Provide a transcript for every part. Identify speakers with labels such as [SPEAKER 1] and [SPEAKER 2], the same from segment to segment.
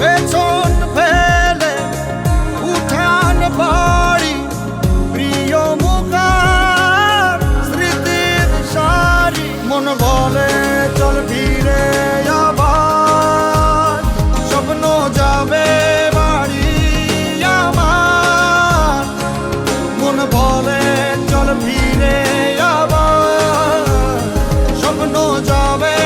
[SPEAKER 1] পেছন ফেলে উঠান বাড়ি প্রিয় মন চল ফিরে বাড়ি মন চল আবার স্বপ্ন যাবে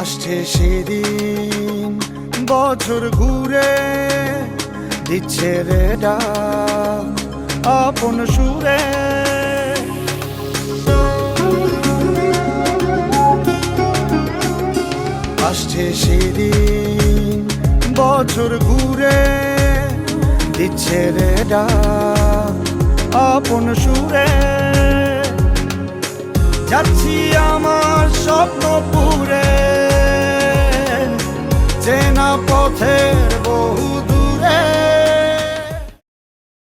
[SPEAKER 1] আসছে সেদিন, বছর ঘুরে দিচ্ছে রে ডাক আপন সুরে। আসছে সেদিন, বছর ঘুরে দিচ্ছে রে ডাক আপন সুরে। যাচ্ছি আমার স্বপ্ন পুরে। পথের বহু